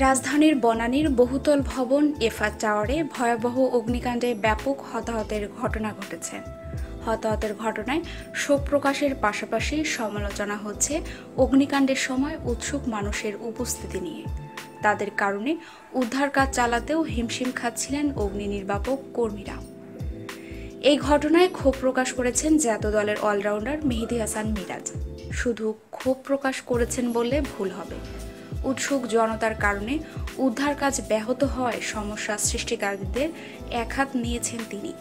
রাজধানীর বনানীর বহুতল ভবন এফআর টাওয়ারে ভয়াবহ অগ্নিকাণ্ডে ব্যাপক হতাহতের ঘটনা ঘটেছে। হতাহতের ঘটনায় শোক প্রকাশের পাশাপাশি সমালোচনা হচ্ছে অগ্নিকাণ্ডের সময় উৎসুক মানুষের উপস্থিতি নিয়ে। তাদের কারণে উদ্ধার কাজ চালাতেও হিমশিম খাচ্ছিলেন অগ্নি নির্বাপক কর্মীরা। এই ঘটনায় ক্ষোভ প্রকাশ করেছেন জাতীয় দলের অলরাউন্ডার মেহেদি হাসান মিরাজ। শুধু ক্ষোভ প্রকাশ করেছেন বললে ভুল হবে। উৎসুক জনতার কারণে উদ্ধার কাজ ব্যাহত হওয়ায় সমস্যা সৃষ্টিকারীদের একহাত নিয়েছেন তিনি।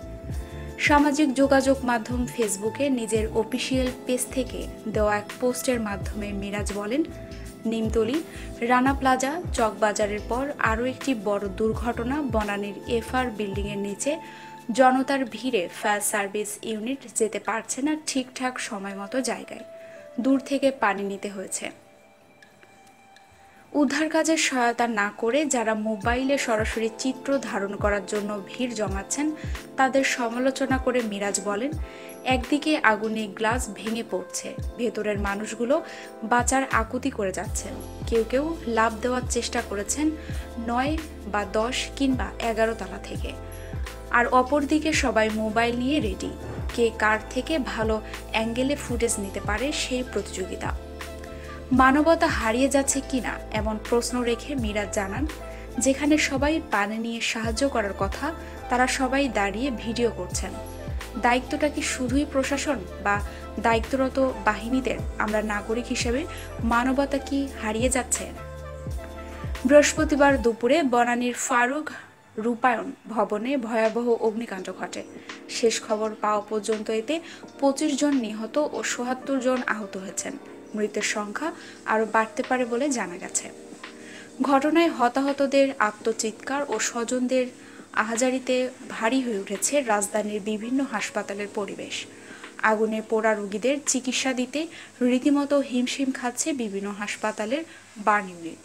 সামাজিক যোগাযোগ মাধ্যম ফেসবুকে নিজের অফিসিয়াল পেজ থেকে দেওয়া এক পোস্টের মাধ্যমে মিরাজ বলেন, নিমতলি, রানা প্লাজা, চকবাজারের পর আরও একটি বড় দুর্ঘটনা বনানীর এফআর বিল্ডিংয়ের নিচে জনতার ভিড়ে ফায়ার সার্ভিস ইউনিট যেতে পারছে না ঠিকঠাক সময় মতো জায়গায়। দূর থেকে পানি নিতে হয়েছে। উদ্ধার কাজের সহায়তা না করে যারা মোবাইলে সরাসরি চিত্র ধারণ করার জন্য ভিড় জমাচ্ছেন, তাদের সমালোচনা করে মিরাজ বলেন, একদিকে আগুনে গ্লাস ভেঙে পড়ছে, ভেতরের মানুষগুলো বাঁচার আকুতি করে যাচ্ছেন। কেউ কেউ লাভ দেওয়ার চেষ্টা করেছেন নয় বা দশ কিংবা এগারো তলা থেকে। আর অপরদিকে সবাই মোবাইল নিয়ে রেডি কে কার থেকে ভালো অ্যাঙ্গেলে ফুটেজ নিতে পারে সেই প্রতিযোগিতা। মানবতা হারিয়ে যাচ্ছে কিনা এমন প্রশ্ন রেখে মিরাজ জানান, যেখানে সবাই পানি নিয়ে সাহায্য করার কথা তারা সবাই দাঁড়িয়ে ভিডিও করছেন। দায়িত্বটা কি শুধুই প্রশাসন বা দায়িত্বরত বাহিনীদের আমরা নাগরিক হিসেবে মানবতা কি হারিয়ে যাচ্ছে? বৃহস্পতিবার দুপুরে বনানীর ফারুক রূপায়ণ ভবনে ভয়াবহ অগ্নিকাণ্ড ঘটে। শেষ খবর পাওয়া পর্যন্ত এতে পঁচিশ জন নিহত ও সোহাত্তর জন আহত হয়েছেন। মৃতের সংখ্যা আরও বাড়তে পারে বলে জানা গেছে। ঘটনায় হতাহতদের আত্মচিৎকার ও স্বজনদের আহাজারিতে ভারী হয়ে উঠেছে রাজধানীর বিভিন্ন হাসপাতালের পরিবেশ। আগুনে পোড়া রোগীদের চিকিৎসা দিতে রীতিমতো হিমশিম খাচ্ছে বিভিন্ন হাসপাতালের বার্ন ইউনিট।